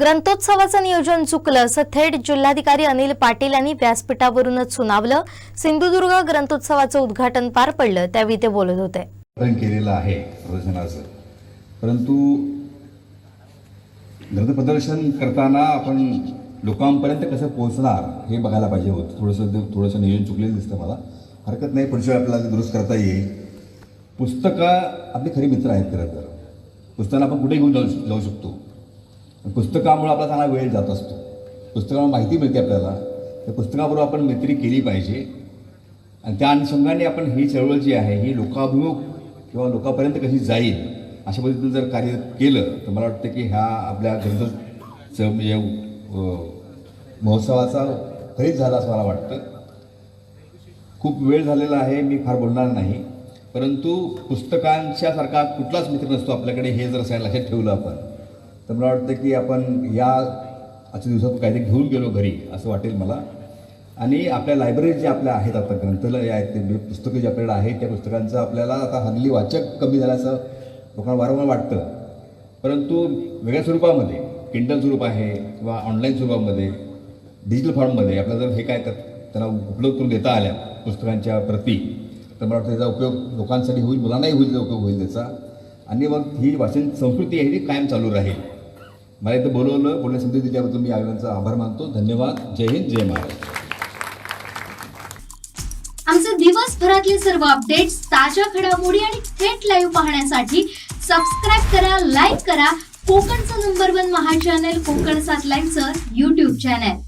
ग्रंथोत्सवाचं नियोजन चुकलं. असं थेट जिल्हाधिकारी अनिल पाटील यांनी व्यासपीठावरूनच सुनावलं. सिंधुदुर्ग ग्रंथोत्सवाचं उद्घाटन पार पडलं. त्यावेळी ते बोलत होते. केलेलं आहे प्रदर्शनाचं परंतु ग्रंथ प्रदर्शन करताना आपण लोकांपर्यंत कसं पोहोचणार हे बघायला पाहिजे होतं. थोडंसं थोडंसं नियोजन चुकलेलं दिसतं मला. हरकत नाही पुढच्या आपल्याला दुरुस्त करता येईल. पुस्तकं आपले खरी मित्र आहेत खरं तर. पुस्तकाला आपण कुठे घेऊन जाऊ जाऊ शकतो. पुस्तकामुळे आपला चांगला वेळ जात असतो. पुस्तकामुळे माहिती मिळते आपल्याला. त्या पुस्तकाबरोबर आपण मैत्री केली पाहिजे. आणि त्या अनुषंगाने आपण ही चळवळ जी आहे ही लोकाभिमुख किंवा लोकांपर्यंत कशी जाईल अशा पद्धतीनं जर कार्य केलं तर मला वाटतं की ह्या आपल्या ग्रंथचं म्हणजे महोत्सवाचा खरीच झाला असं मला वाटतं. खूप वेळ झालेला आहे मी फार बोलणार नाही. परंतु पुस्तकांच्यासारखा कुठलाच मित्र नसतो आपल्याकडे हे जर असं लक्षात ठेवलं आपण. तर मला वाटतं की आपण या आजच्या दिवसात काहीतरी घेऊन गेलो घरी असं वाटेल मला. आणि आपल्या लायब्ररीत जे आपल्या आहेत आता ग्रंथालय आहेत ते जे पुस्तकं जे आपल्याकडे आहेत त्या पुस्तकांचं आपल्याला आता हल्ली वाचक कमी झाल्याचं लोकांना वारंवार वाटतं. परंतु वेगळ्या स्वरूपामध्ये किंडल स्वरूप आहे किंवा ऑनलाईन स्वरूपामध्ये डिजिटल फॉर्ममध्ये आपल्याला जर हे काय तर त्यांना उपलब्ध करून देता आल्या पुस्तकांच्या प्रती तर मला वाटतं त्याचा उपयोग लोकांसाठी होईल मुलांनाही होईल त्याचा उपयोग होईल त्याचा. आणि मग ही वाचन संस्कृती आहे ती कायम चालू राहील. मला इथं बोलवलं बोलण्या संधी दिल्याबद्दल मी आयोजनाचा आभार मानतो. धन्यवाद. जय हिंद जय महाराष्ट्र आमचे दिवसभरातले सर्व अपडेट्स ताज्या घडामोडी आणि थेट लाईव्ह पाहण्यासाठी सबस्क्राईब करा लाईक करा. कोकणचं नंबर वन महा चॅनल कोकण सात लाईव्हचं युट्यूब चॅनल